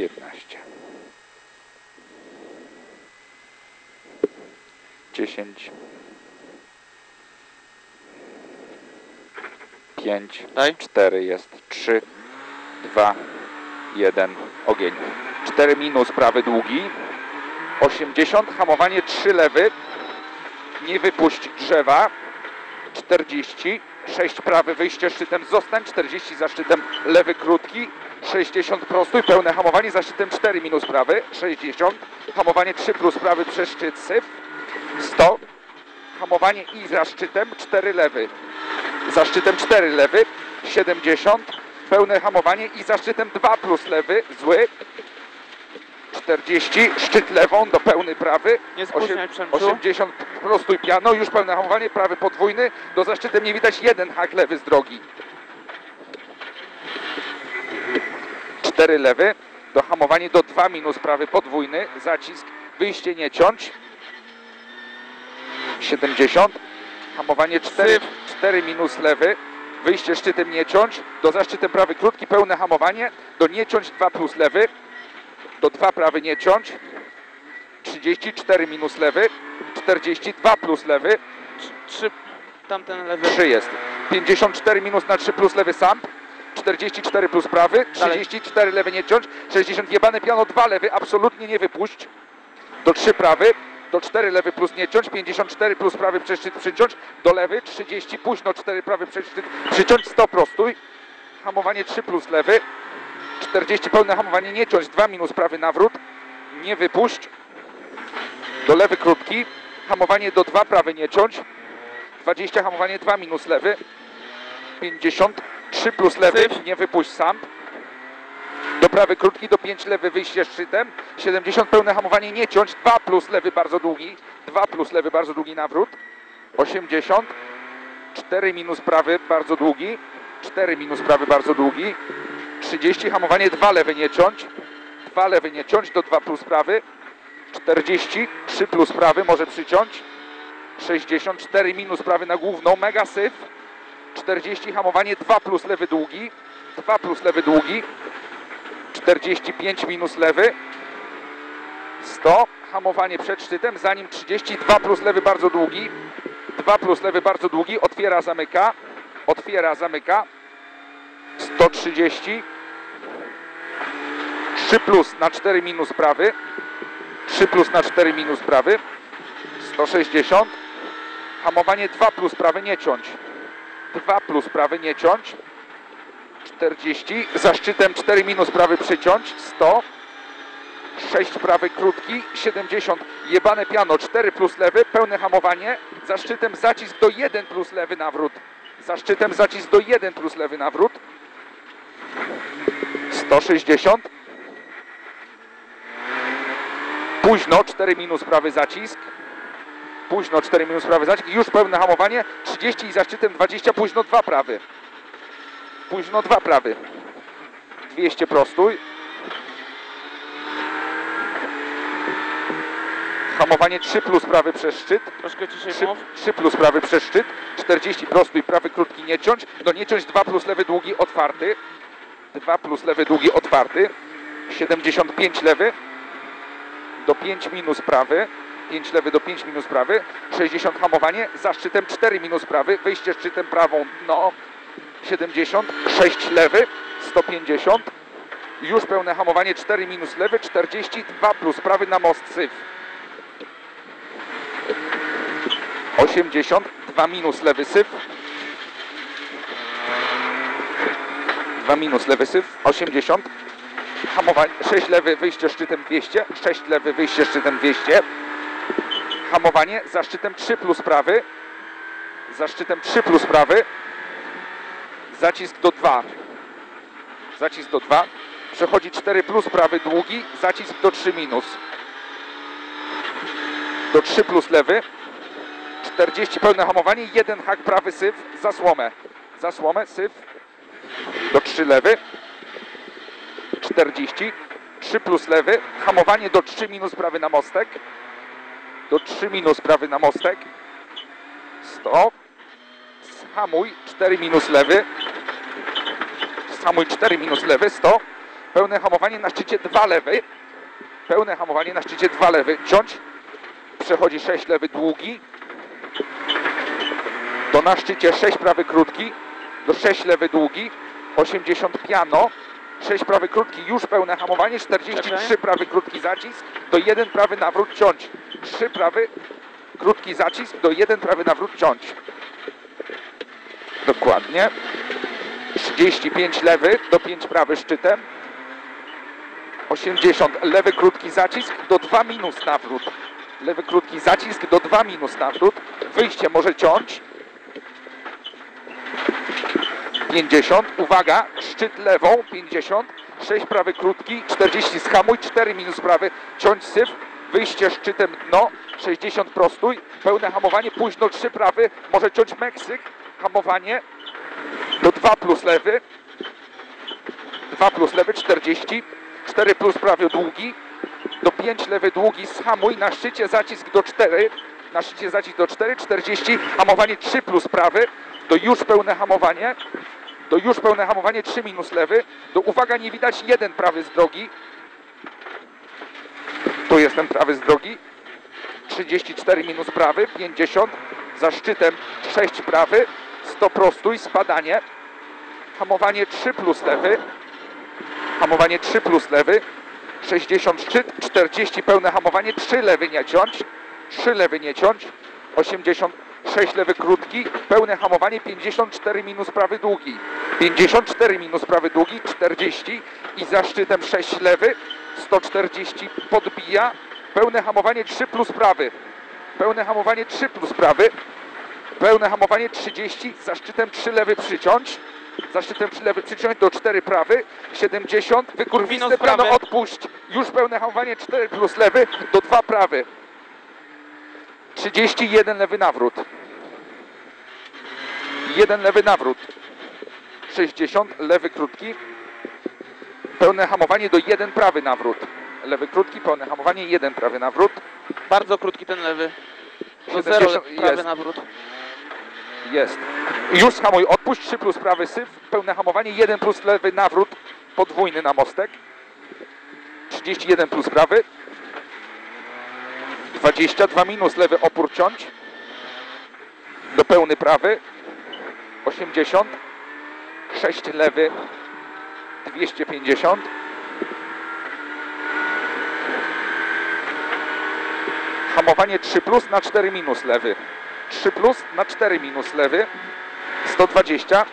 15 10 5 Daj. 4 jest. 3 2 1 ogień. 4 minus prawy długi. 80 hamowanie. 3 lewy. Nie wypuść drzewa. 40 6 prawy wyjście szczytem. Zostań. 40 za szczytem. Lewy krótki 60 prostój pełne hamowanie za szczytem 4 minus prawy 60 hamowanie 3 plus prawy przez szczyt syf 100 hamowanie i za szczytem 4 lewy. Za szczytem 4 lewy 70 pełne hamowanie i za szczytem 2 plus lewy zły. 40 szczyt lewą do pełny prawy Nie spóźniaj, Przemczu. 80 prostój piano już pełne hamowanie prawy podwójny do za szczytem nie widać jeden hak lewy z drogi 4 lewy. Do hamowanie do 2 minus prawy podwójny. Zacisk wyjście nie ciąć. 70 hamowanie 4, 4 minus lewy. Wyjście szczytem nie ciąć. Do za szczytem prawy krótki pełne hamowanie. Do nie ciąć 2 plus lewy. Do 2 prawy nie ciąć. 34 minus lewy. 42 plus lewy. Trzy, tamten lewy. 3 jest. 54 minus na 3 plus lewy sam 44 plus prawy 34 lewy nie ciąć 60 jebane piano 2 lewy absolutnie nie wypuść. Do 3 prawy do 4 lewy plus nie ciąć 54 plus prawy przeszczyt przyciąć do lewy 30 późno 4 prawy przeszczyt przyciąć 100 prostój hamowanie 3 plus lewy 40 pełne hamowanie nie ciąć 2 minus prawy nawrót nie wypuść. Do lewy krótki hamowanie do 2 prawy nie ciąć 20 hamowanie 2 minus lewy 50 3 plus lewy nie wypuść sam. Do prawy krótki do 5 lewy wyjście szczytem. 70 pełne hamowanie nie ciąć. 2 plus lewy bardzo długi. 2 plus lewy bardzo długi nawrót. 80 4 minus prawy bardzo długi. 4 minus prawy bardzo długi. 30 hamowanie 2 lewy nie ciąć. 2 lewy nie ciąć do 2 plus prawy. 40 3 plus prawy może przyciąć. 64 minus prawy na główną, mega syf. 40 hamowanie 2 plus lewy długi, 2 plus lewy długi. 45 minus lewy. 100 hamowanie przed szczytem, zanim 32 plus lewy bardzo długi. 2 plus lewy bardzo długi, otwiera, zamyka. Otwiera, zamyka. 130. 3 plus na 4 minus prawy. 3 plus na 4 minus prawy. 160. Hamowanie 2 plus prawy nie ciąć. 2 plus prawy nie ciąć. 40. Za szczytem 4 minus prawy przyciąć. 100. 6 prawy krótki. 70. Jebane piano 4 plus lewy. Pełne hamowanie. Za szczytem zacisk do 1 plus lewy nawrót. Za szczytem zacisk do 1 plus lewy nawrót. 160. Późno 4 minus prawy zacisk. Późno 4 minus prawy zacisk. Już pełne hamowanie. 30 i za szczytem 20. Późno 2 prawy. Późno 2 prawy. 200 prostój. Hamowanie 3 plus prawy przez szczyt. Troszkę ciszej 3, mów. 3 plus prawy przez szczyt, 40 prostój, prawy krótki nie ciąć, do nie ciąć 2 plus lewy długi otwarty, 2 plus lewy długi otwarty, 75 lewy, do 5 minus prawy, 5 lewy do 5 minus prawy, 60 hamowanie, za szczytem 4 minus prawy, wyjście szczytem prawą dno, 70, 6 lewy, 150, już pełne hamowanie. 4 minus lewy, 42 plus prawy na most syf. 80, 2 minus lewy syf. 2 minus lewy syf, 80. Hamowanie, 6 lewy, wyjście szczytem 200, 6 lewy, wyjście szczytem 200. Hamowanie za szczytem 3 plus prawy. Za szczytem 3 plus prawy. Zacisk do 2. Zacisk do 2. Przechodzi 4 plus prawy długi, zacisk do 3 minus. Do 3 plus lewy. 40 pełne hamowanie, jeden hak prawy syf, za słomę. Za słomę, syf. Do 3 lewy. 40. 3 plus lewy. Hamowanie do 3 minus prawy na mostek. Do 3 minus prawy na mostek. 100. Hamuj 4 minus lewy. Hamuj 4 minus lewy. 100. Pełne hamowanie na szczycie 2 lewy. Pełne hamowanie na szczycie 2 lewy. Ciąć. Przechodzi 6 lewy długi. Do na szczycie 6 prawy krótki. Do 6 lewy długi. 80 piano. 6 prawy krótki, już pełne hamowanie. 43 Czekaj. prawy krótki zacisk. Do 1 prawy nawrót ciąć. 3 prawy krótki zacisk. Do 1 prawy nawrót ciąć. Dokładnie. 35 lewy do 5 prawy szczytem. 80 lewy krótki zacisk do 2 minus nawrót. Lewy krótki zacisk do 2 minus nawrót. Wyjście może ciąć. 50. Uwaga, szczyt lewą 50. 6 prawy krótki, 40 skamuj, 4 minus prawy, ciąć syf. Wyjście szczytem dno, 60 prostuj. Pełne hamowanie, późno 3 prawy, może ciąć Meksyk. Hamowanie do 2 plus lewy. 2 plus lewy 40. 4 plus prawy długi. Do 5 lewy długi schamuj. Na szczycie zacisk do 4. Na szczycie zacisk do 4. 40. Hamowanie 3 plus prawy. Do już pełne hamowanie. Do już pełne hamowanie 3 minus lewy. Do uwaga nie widać 1 prawy z drogi. Tu jest ten prawy z drogi. 34 minus prawy. 50. Za szczytem 6 prawy. 100 prostój. Spadanie. Hamowanie 3 plus lewy. Hamowanie 3 plus lewy. 60 szczyt, 40 pełne hamowanie, 3 lewy nie ciąć, 3 lewy nie ciąć, 86 lewy krótki, pełne hamowanie, 54 minus prawy długi, 54 minus prawy długi, 40 i za szczytem 6 lewy, 140 podbija, pełne hamowanie 3 plus prawy, pełne hamowanie 3 plus prawy, pełne hamowanie 30, za szczytem 3 lewy przyciąć, za szczytem 3 lewy przyciąć do 4 prawy, 70, wykurwiste plano odpuść, już pełne hamowanie 4 plus lewy do 2 prawy, 31 lewy nawrót, 1 lewy nawrót, 60 lewy krótki, pełne hamowanie do 1 prawy nawrót, lewy krótki, pełne hamowanie 1 prawy nawrót, Bardzo krótki ten lewy. Do 0 70 prawy jest. nawrót. Jest. Już hamuj, odpuść 3 plus prawy syf, pełne hamowanie, 1 plus lewy nawrót, podwójny na mostek. 31 plus prawy. 22 minus lewy opór ciąć. Do pełny prawy. 80. 6 lewy. 250. Hamowanie 3 plus na 4 minus lewy. 3 plus na 4 minus lewy. 120.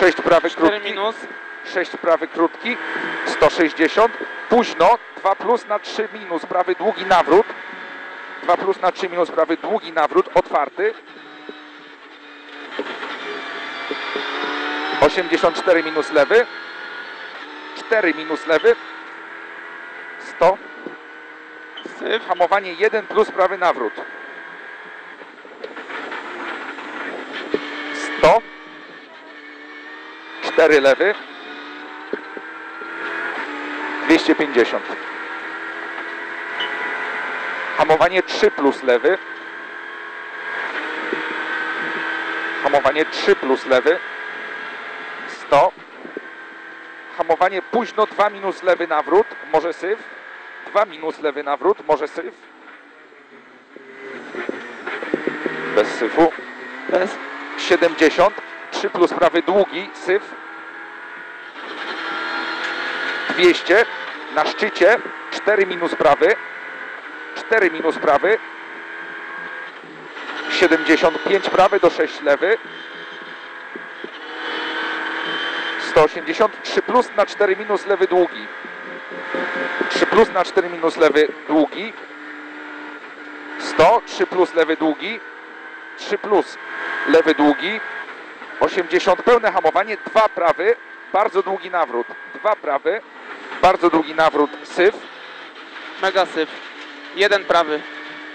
6 prawy 4 krótki. minus. 6 prawy krótki. 160. Późno 2 plus na 3 minus prawy długi nawrót. 2 plus na 3 minus prawy długi nawrót otwarty. 84 minus lewy. 4 minus lewy. 100. Syf. Hamowanie 1 plus prawy nawrót. 100. 4 lewy. 250. Hamowanie 3 plus lewy. Hamowanie 3 plus lewy. 100. Hamowanie późno 2 minus lewy nawrót. Może syf. 2 minus lewy nawrót. Może syf. Bez syfu. Bez. 70, 3 plus prawy długi, syf. 200, na szczycie, 4 minus prawy, 4 minus prawy, 75 prawy do 6 lewy, 180, 3 plus na 4 minus lewy długi, 3 plus na 4 minus lewy długi, 100, 3 plus lewy długi, 3 plus lewy długi, 80 pełne hamowanie, 2 prawy, bardzo długi nawrót, 2 prawy, bardzo długi nawrót, syf, Mega syf. Jeden prawy.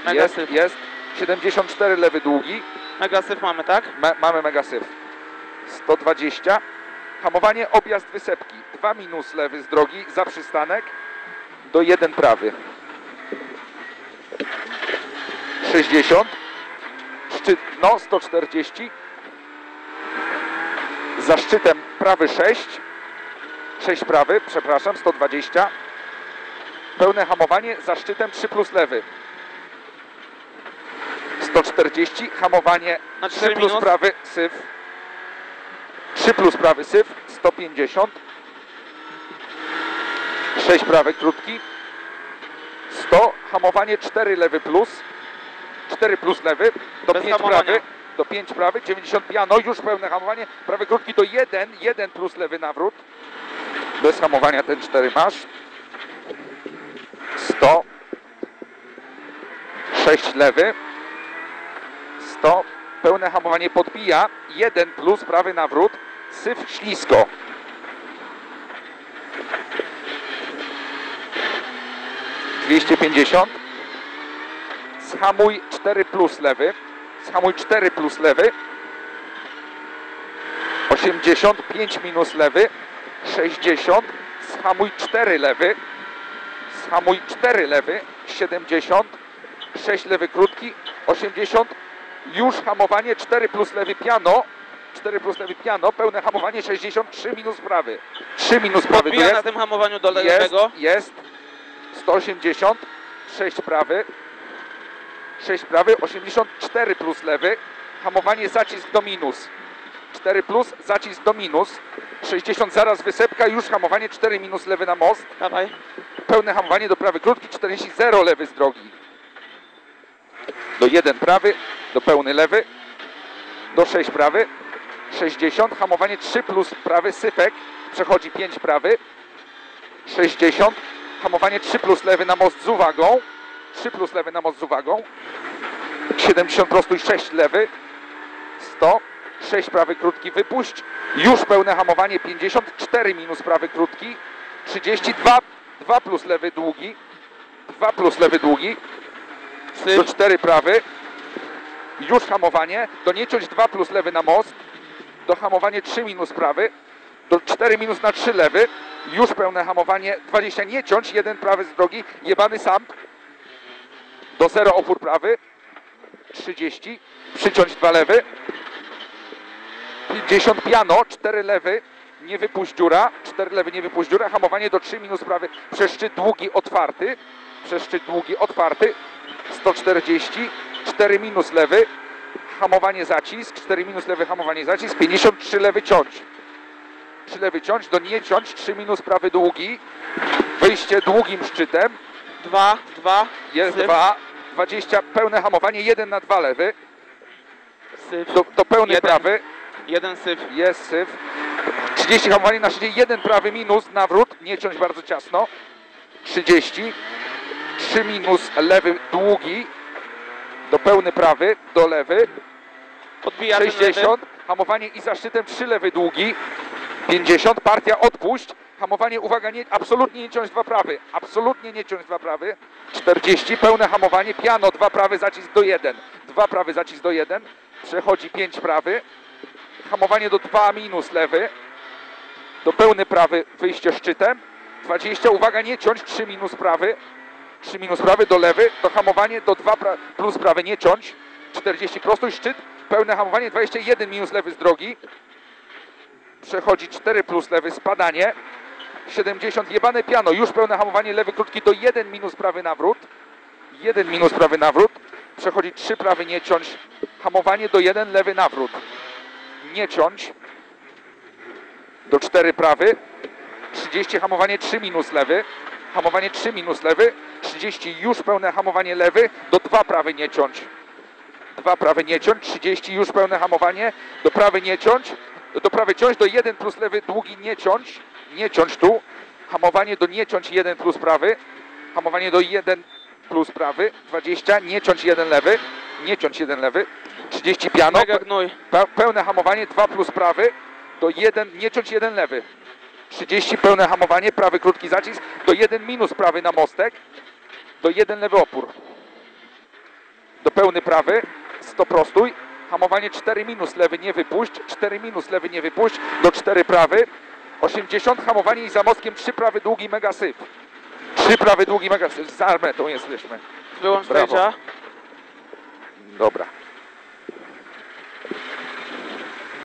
Mega jest, syf. jest, 74 lewy długi, Mega syf mamy, tak? Ma, mamy mega syf, 120, hamowanie, objazd wysepki, 2 minus lewy z drogi, za przystanek, do 1 prawy, 60, szczyt dno 140, za szczytem prawy 6, 6 prawy, przepraszam, 120. Pełne hamowanie za szczytem 3 plus lewy. 140, hamowanie Na 3 4 plus minut. prawy, syf. 3 plus prawy, syf, 150. 6 prawy, krótki. 100, hamowanie 4 lewy plus. 4 plus lewy, do Bez 5 hamowania. prawy, do 5 prawy, 90 piano, już pełne hamowanie. Prawy krótki do 1, 1 plus lewy nawrót. Bez hamowania ten 4 masz. 100. 6 lewy. 100. Pełne hamowanie podbija. 1 plus prawy nawrót. Syf ślisko. Dwieście pięćdziesiąt. Zhamuj 4 plus lewy. Zhamuj 4 plus lewy. 85 minus lewy. 60. Zhamuj 4 lewy. Zhamuj 4 lewy. 70. 6 lewy krótki. 80. Już hamowanie 4 plus lewy piano. 4 plus lewy piano. Pełne hamowanie 63 minus prawy. 3 minus prawy Podbija na jest. tym hamowaniu do Jest, lewego. jest. 180. 6 prawy. 6 prawy. 84 plus lewy. Hamowanie zacisk do minus. 4 plus, zacisk do minus. 60 zaraz wysepka, już hamowanie 4 minus lewy na most. Dawaj. Pełne hamowanie do prawy krótki, 40 0 lewy z drogi. Do 1 prawy, do pełny lewy. Do 6 prawy. 60, hamowanie 3 plus prawy, sypek. Przechodzi 5 prawy. 60, hamowanie 3 plus lewy na most z uwagą. 3 plus lewy na most z uwagą. 70 prostuj, 6 lewy. 100, 6 prawy krótki, wypuść. Już pełne hamowanie 54 minus prawy krótki. 32, 2 plus lewy długi. 2 plus lewy długi. Do Syf. 4 prawy. Już hamowanie. Do nie ciąć 2 plus lewy na most. Do hamowanie 3 minus prawy. Do 4 minus na 3 lewy. Już pełne hamowanie 20 nie ciąć. 1 prawy z drogi. Jebany sam. Do 0 opór prawy. 30. Przyciąć 2 lewy. 50 piano. 4 lewy. Nie wypuść dziura. 4 lewy nie wypuść dziura. Hamowanie do 3 minus prawy. Przez szczyt długi otwarty. Przez szczyt długi otwarty. 140, 4 minus lewy, hamowanie zacisk, 4 minus lewy, hamowanie zacisk, 53 lewy ciąć. 3 lewy ciąć, do nie ciąć, 3 minus prawy długi, wyjście długim szczytem, Dwa, dwa. jest Syf. 2, 20 pełne hamowanie, 1 na 2 lewy, Syf. do, do pełny Jeden. prawy, Jeden syf. jest syf, 30 hamowanie na szczycie, 1 prawy minus, nawrót, nie ciąć bardzo ciasno, 30, 3 minus lewy długi, do pełny prawy, do lewy, Podbija ten lewy. 60, hamowanie i za szczytem 3 lewy długi, 50, partia odpuść, hamowanie, uwaga, nie, absolutnie nie ciąć dwa prawy, absolutnie nie ciąć dwa prawy, 40, pełne hamowanie, piano, dwa prawy, zacisk do 1, dwa prawy, zacisk do 1, przechodzi 5 prawy, hamowanie do 2 minus lewy, do pełny prawy, wyjście szczytem, 20, uwaga, nie ciąć, 3 minus prawy, 3 minus prawy do lewy, to hamowanie do 2 pra plus prawy, nie ciąć, 40 prostuj, szczyt, pełne hamowanie, 21 minus lewy z drogi, przechodzi 4 plus lewy, spadanie, 70 jebane piano, już pełne hamowanie, lewy krótki do 1 minus prawy nawrót, 1 minus prawy nawrót, przechodzi 3 prawy, nie ciąć, hamowanie do 1 lewy nawrót, nie ciąć, do 4 prawy, 30 hamowanie 3 minus lewy, hamowanie 3 minus lewy, 30 już pełne hamowanie lewy, do 2 prawy nie ciąć. 2 prawy nie ciąć, 30 już pełne hamowanie, do prawy nie ciąć, do prawy ciąć, do 1 plus lewy. Długi nie ciąć, nie ciąć tu, hamowanie do nie ciąć. 1 plus prawy, hamowanie do 1 plus prawy, 20, nie ciąć 1 lewy, nie ciąć 1 lewy, 30 piano, Mega gnój. Pe- pełne hamowanie 2 plus prawy do 1, nie ciąć 1 lewy. 30 pełne hamowanie, prawy krótki zacisk do 1 minus prawy na mostek, do 1 lewy opór. Do pełny prawy, 100 prostuj, hamowanie 4 minus lewy nie wypuść, 4 minus lewy nie wypuść, do 4 prawy, 80 hamowanie i za mostkiem 3 prawy długi mega syf. 3 prawy długi mega syf, za metą jesteśmy. Wyłącz Brawo. Dobra.